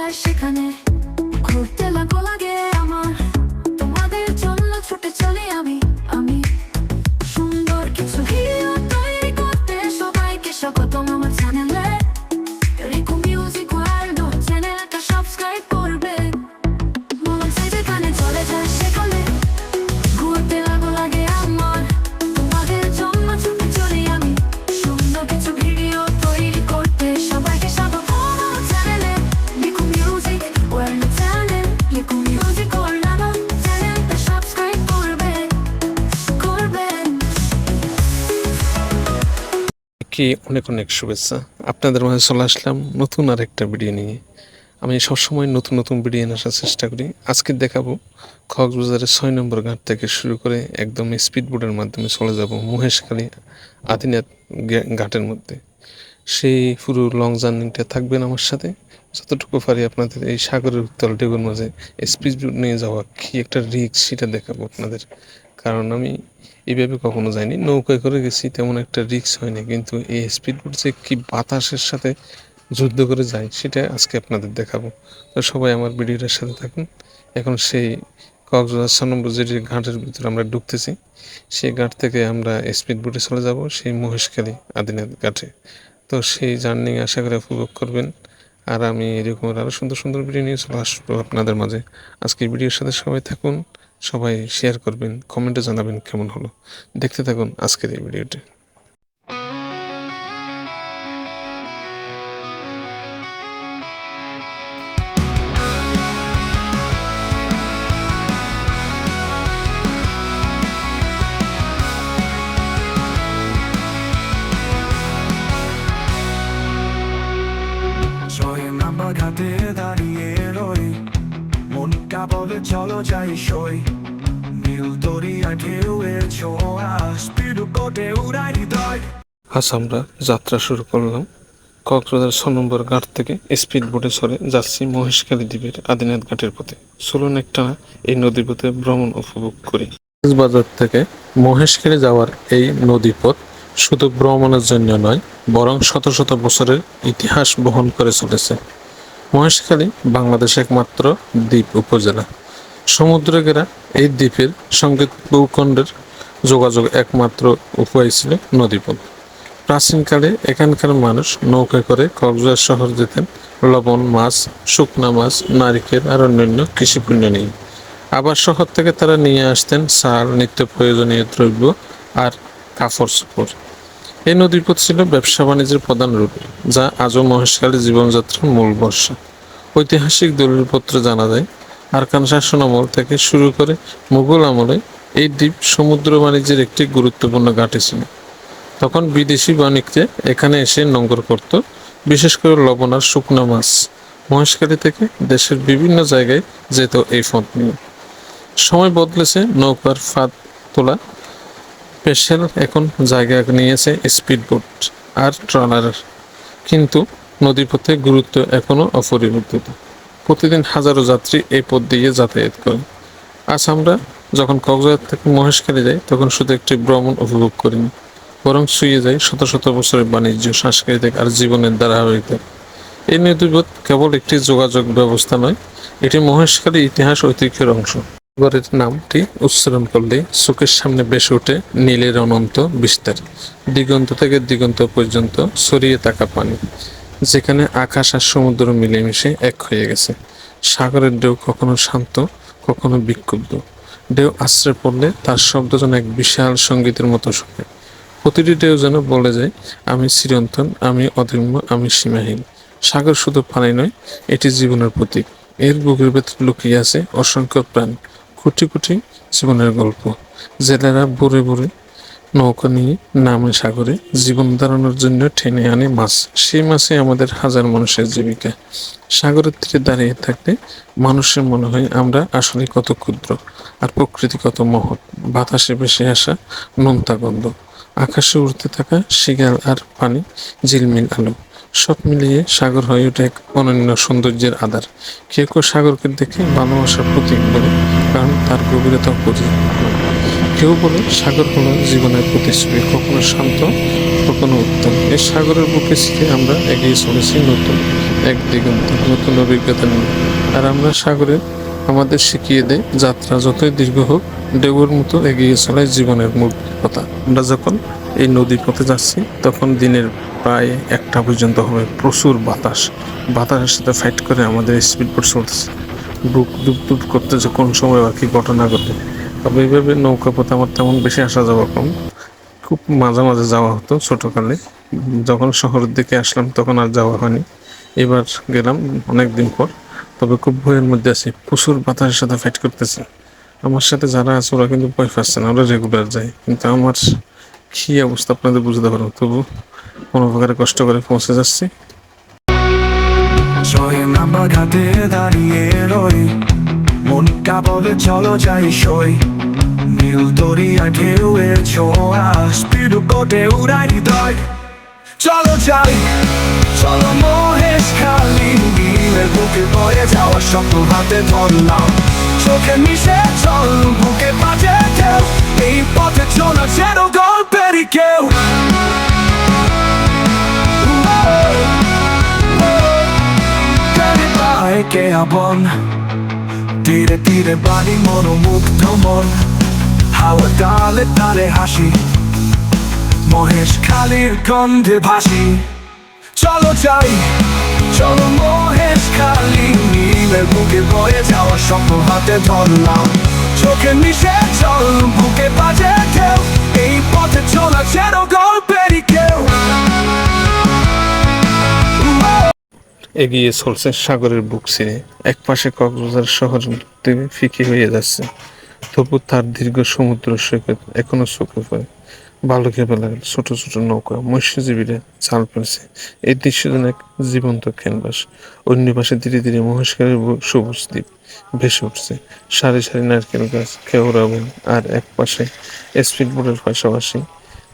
じゃしかね。কি অনেক অনেক শুভেচ্ছা। আপনাদের মাঝে চলে আসলাম নতুন আর একটা ভিডিও নিয়ে। আমি সবসময় নতুন নতুন ভিডিও আসার চেষ্টা করি। আজকে দেখাবো কক্সবাজারের ছয় নম্বর ঘাট থেকে শুরু করে একদম স্পিড বোটের মাধ্যমে চলে যাব মহেশখালী আদিনাথ ঘাটের মধ্যে। সেই পুরো লং জার্নিটা থাকবেন আমার সাথে। যতটুকু পারি আপনাদের এই সাগরের উত্তাল ঢেউর মাঝে স্পিড বোট নিয়ে যাওয়া কি একটা রিস্ক সেটা দেখাবো আপনাদের। কারণ আমি এইভাবে কখনো যাইনি নৌকায় করে গেছি, তেমন একটা রিস্ক হয়নি, কিন্তু এই স্পিড বোট যে কি বাতাসের সাথে যুদ্ধ করে যায়, সেটা আজকে আপনাদের দেখাবো। তো সবাই আমার ভিডিওটার সাথে থাকুন। এখন সেই কক্সবাজার নম্বর যে ঘাটের ভিতরে আমরা ঢুকতেছি, সেই ঘাট থেকে আমরা স্পিড বোটে চলে যাব, সেই মহেশখালী আদিনাথ ঘাটে। তো সেই জার্নি আশা করে উপভোগ করবেন। আর আমি এরকম আরও সুন্দর সুন্দর ভিডিও নিয়ে চলে আসব আপনাদের মাঝে। আজকে এই ভিডিওর সাথে সবাই থাকুন। সবাই শেয়ার করবেন কমেন্টে জানাবেন কেমন হলো। দেখতে থাকুন আজকের এই ভিডিওটি যাই সই। নীল দরিয়া ঢেউয়ের ছোঁয়া স্পিড কোটে উড়াই হৃদয়। আজ আমরা যাত্রা শুরু করলাম। কক্সবাজার ছ নম্বর ঘাট থেকে স্পিড বোটে চড়ে যাচ্ছি মহেশখালী দ্বীপের আদিনাথ ঘাটের পথে। চলুন একটা এই নদীর পথে ভ্রমণ উপভোগ করি। কক্সবাজার থেকে মহেশখালী যাওয়ার এই নদীপথ শুধু ভ্রমণের জন্য নয়, বরং শত শত বছরের ইতিহাস বহন করে চলেছে। মহেশখালী বাংলাদেশ একমাত্র দ্বীপ উপজেলা। সমুদ্র ঘেরা এই দ্বীপের সঙ্গে ভূখণ্ডের যোগাযোগ একমাত্র উপায় ছিল নদীপথ। প্রাচীনকালে এখানকার মানুষ নৌকা করে কক্সবাজার শহর যেতেন। লবণ মাছ, শুকনা মাছ, নারিকেল আর অন্যান্য কৃষিপণ্য নিয়ে। আবার শহর থেকে তারা নিয়ে আসতেন চাল নিত্য প্রয়োজনীয় দ্রব্য আর কাপড় চোপড়। এই নদীপথ ছিল ব্যবসা বাণিজ্যের প্রধান রূপ, যা আজও মহেশখালী জীবনযাত্রার মূল বর্ষা। ঐতিহাসিক দলিলপত্র জানা যায় আরকান শাসন আমল থেকে শুরু করে মুঘল আমলে এই দ্বীপ সমুদ্র বাণিজ্যের একটি গুরুত্বপূর্ণ ঘাঁটি ছিল। তখন বিদেশি বাণিজ্যে এখানে এসে নোঙ্গর করত, বিশেষ করে লবণ আর শুকনো মাছ। মহেশখালী থেকে দেশের বিভিন্ন জায়গায় যেত এই পথ নিয়ে সময় বদলেছে, নৌকার ফাঁদ তোলা। পেশেল এখন জায়গা নিয়েছে স্পিডবোট আর ট্রলারের কিন্তু নদীপথে গুরুত্ব এখনও অপরিবর্তিত। প্রতিদিন হাজারো যাত্রী এই পথ দিয়ে যাতায়াত করেন। আজ আমরা যখন কক্সবাজার থেকে মহেশখালী যাই, তখন শুধু একটি ভ্রমণ উপভোগ করিনি বরং শুয়ে যাই শত শত বছরের বাণিজ্য, সাংস্কৃতিক আর জীবনের ধারাবাহিকতা। এই নদীপথ কেবল একটি যোগাযোগ ব্যবস্থা নয়, এটি মহেশখালী ইতিহাস ঐতিহ্যের অংশ। এবারের নামটি উচ্চারণ করলে চোখের সামনে বেসে ওঠে নীলের অনন্ত বিস্তার। দিগন্ত থেকে দিগন্ত পর্যন্ত ছড়িয়ে থাকা পানি। যেখানে আকাশ আর সমুদ্র মিলেমিশে এক হয়ে গেছে। সাগরের ঢেউ কখনো শান্ত, কখনো বিক্ষুব্ধ। ঢেউ আশ্রয় পড়লে তার শব্দ যেন এক বিশাল সঙ্গীতের মতো শোনে। প্রতিটি ঢেউ যেন বলে যায় আমি চিরন্তন, আমি অদম্য, আমি সীমাহীন। সাগর শুধু পানি নয়, এটি জীবনের প্রতীক। এর বুকের ভেতরে লুকিয়ে আছে অসংখ্য প্রাণ। কোটি কোটি জীবনের গল্প। জেলেরা বুড়ে বুড়ে নৌকা নিয়ে নামে সাগরে জীবন ধারণের জন্য টেনে আনে মাছ। সেই মাছে আমাদের হাজার মানুষের জীবিকা। সাগরের তীরে দাঁড়িয়ে থাকলে মানুষের মনে হয় আমরা আসলে কত ক্ষুদ্র আর প্রকৃতি কত মহৎ। বাতাসে ভেসে আসা নোনতা গন্ধ আকাশে উড়তে থাকা শিগাল আর পানি, ঝিলমিল আলো, সব মিলিয়ে সাগর হয়ে ওঠে এক অনন্য সৌন্দর্যের আধার। কেউ কেউ সাগরকে দেখে ভালোবাসার প্রতীক বলে, কারণ তার গভীরতা অপরিসীম। কেউ বলে সাগর হলো জীবনের প্রতিচ্ছবি কখনো শান্ত, কখনো উত্তম। এই সাগরের বুকে ছিটে আমরা এগিয়ে চলেছি নতুন, এক দিগন্ত, নতুন অভিজ্ঞতা নিয়ে। আর আমরা সাগরে আমাদের শিখিয়ে দেয় যাত্রা যতই দীর্ঘ হোক ঢেউর মতো এগিয়ে চলে জীবনের মূল কথা আমরা যখন এই নদী পথে যাচ্ছি, তখন দিনের প্রায় একটা পর্যন্ত হবে প্রচুর বাতাস। বাতাসের সাথে ফাইট করে আমাদের স্পিড বোট চলতেছে। বুক দুপ দুপ করতে যে কোন সময় আর কি ঘটনা ঘটে তবে এইভাবে নৌকা পথে আমার তেমন বেশি আসা যাওয়া কম। খুব মাঝে মাঝে যাওয়া হতো ছোটোকালে। যখন শহরের দিকে আসলাম তখন আর যাওয়া হয়নি। এবার গেলাম অনেক দিন পর। তবে খুব ভয়ের মধ্যে আছি, প্রচুর বাতাসের সাথে ফাইট করতেছে। আমার সাথে যারা আছে ওরা কিন্তু ভয় পাচ্ছে না, ওরা রেগুলার যায়। কিন্তু আমার কী অবস্থা আপনাদের বুঝতে পারব তবু কোনো প্রকারে কষ্ট করে পৌঁছে যাচ্ছি। দাঁড়িয়ে রই মনটা বলে চলো যাই সই। নীল দরিয়া ঢেউয়ের ছোঁয়া, স্পিড কোটে উড়াই হৃদয়। চলো যাই, চলো মহেশ খালি নীলের বুকে বয়ে যাওয়া স্বপ্ন হাতে ধরলাম। চোখে মিশে চল, বুকে বাজে ঢেউ। এই পথে চলা যেন গল্পেরই কেউ। কে আপন? তীরে তীরে বাড়ি মনোমুগ্ধ মন। হাওয়া ডালে তালে হাসি। মহেশ খালির গন্ধে ভাসি। চলো যাই, চলো মহেশ খালি। নীলের বুকে বয়ে যাওয়া স্বপ্ন হাতে ধরলাম। চোখে মিশে চল বুকে বাজে ঢেউ। এই পথে চলা যেন এগিয়ে চলছে সাগরের বুক ছিঁড়ে। এক পাশে কক্সবাজার শহর ফিকে হয়ে যাচ্ছে। তবু তার দীর্ঘ সমুদ্র সৈকত এখনও চোখে পড়ে। বালুকে বেলার ছোট ছোট নৌকা, মৎস্যজীবীরা জাল ফেলছে এই দৃশ্য যেন এক জীবন্ত ক্যানভাস। অন্য পাশে ধীরে ধীরে মহেশখালীর বু- সবুজ দ্বীপ ভেসে উঠছে। সারি সারি নারকেল গাছ বন, আর এক পাশে স্পিড বোর্ডের পাশাপাশি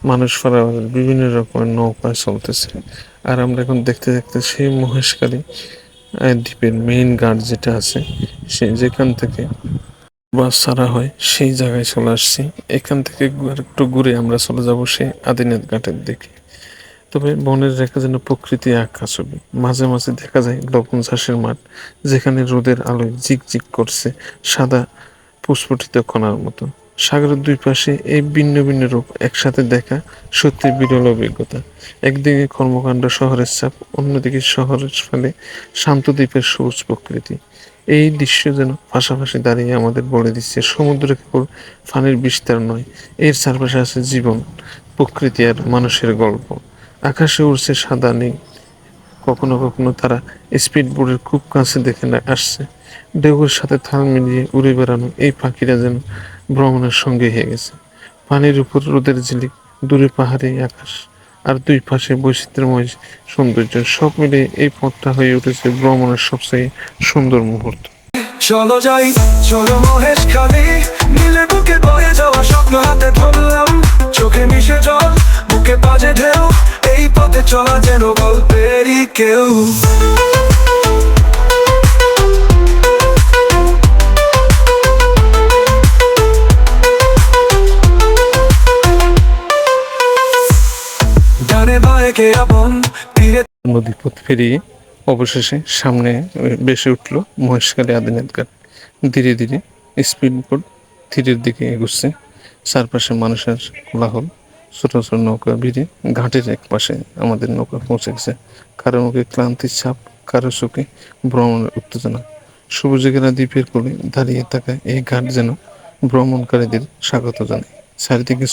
মানুষ পারাবারের বিভিন্ন রকমের নৌকা চলতেছে। আর আমরা এখন দেখতে দেখতে সেই আহ, দ্বীপের মেইন গার্ড যেটা আছে সে যেখান থেকে বাস ছাড়া হয় সেই জায়গায় চলে আসছি। এখান থেকে একটু ঘুরে আমরা চলে যাব সেই আদিনাথ ঘাটের দিকে। তবে বনের রেখা যেন প্রকৃতি আঁকা ছবি। মাঝে মাঝে দেখা যায় লবণ চাষের মাঠ যেখানে রোদের আলোয় জিকজিক করছে সাদা পুষ্পটিত কণার মতো। সাগরের দুই পাশে এই ভিন্ন ভিন্ন রূপ একসাথে দেখা সত্যি বিরল অভিজ্ঞতা। একদিকে কর্মকাণ্ড শহরের চাপ, অন্যদিকে শহরের ফলে শান্ত দ্বীপের সবুজ প্রকৃতি। এই দৃশ্য যেন পাশাপাশি দাঁড়িয়ে আমাদের বলে দিচ্ছে, সমুদ্র কেবল ফানির বিস্তার নয়, এর চারপাশে আছে জীবন, প্রকৃতি আর মানুষের গল্প। আকাশে উড়ছে সাদা নীল কখনো কখনো তারা স্পিড বোর্ডের খুব কাছে দেখে আসছে। ঢেউয়ের সাথে থাল মিলিয়ে উড়ে বেড়ানো এই পাখিরা যেন ভ্রমণের সঙ্গে হয়ে গেছে। পানির উপর রোদের ঝিলিক, দূরে পাহাড়ে আকাশ আর দুই পাশে বৈচিত্র্যময় সৌন্দর্য, সব মিলিয়ে এই পথটা হয়ে উঠেছে ভ্রমণের সবচেয়ে সুন্দর মুহূর্ত। চলো যাই, চলো মহেশ খালি নীলের বুকে বয়ে যাওয়া স্বপ্ন হাতে ধরলাম, চোখে মিশে জল, বুকে বাজে ঢেউ পথে চলা যেন গল্পেরই কেউ। নদীপথ পেরিয়ে অবশেষে সামনে বেসে উঠল মহেশখালী আদিনাথ ঘাট ধীরে ধীরে স্পিড বোট তীরের দিকে এগুচ্ছে। চারপাশে মানুষের কোলাহল। ছোট ছোট নৌকা ভিড়ে ঘাটের এক পাশে আমাদের নৌকা পৌঁছে গেছে। কারও মুখে ক্লান্তির ছাপ, কারও চোখে ভ্রমণের উত্তেজনা। সবুজেরা দ্বীপের কোলে দাঁড়িয়ে থাকা এই ঘাট যেন ভ্রমণকারীদের স্বাগত জানায়। চারিদিকে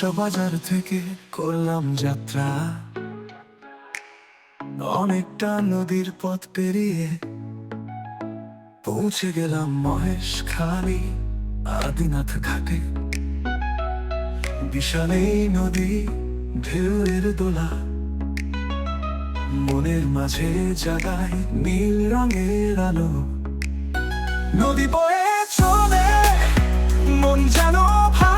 কক্সবাজার থেকে করলাম যাত্রা। অনেকটা নদীর পথ পেরিয়ে পৌঁছে গেলাম মহেশ খালি আদিনাথ ঘাটে। বিশাল এই নদী ঢেউয়ের দোলা। মনের মাঝে জাগায় নীল রঙের আলো। নদী বয়ে চলে, মন যেন ভালো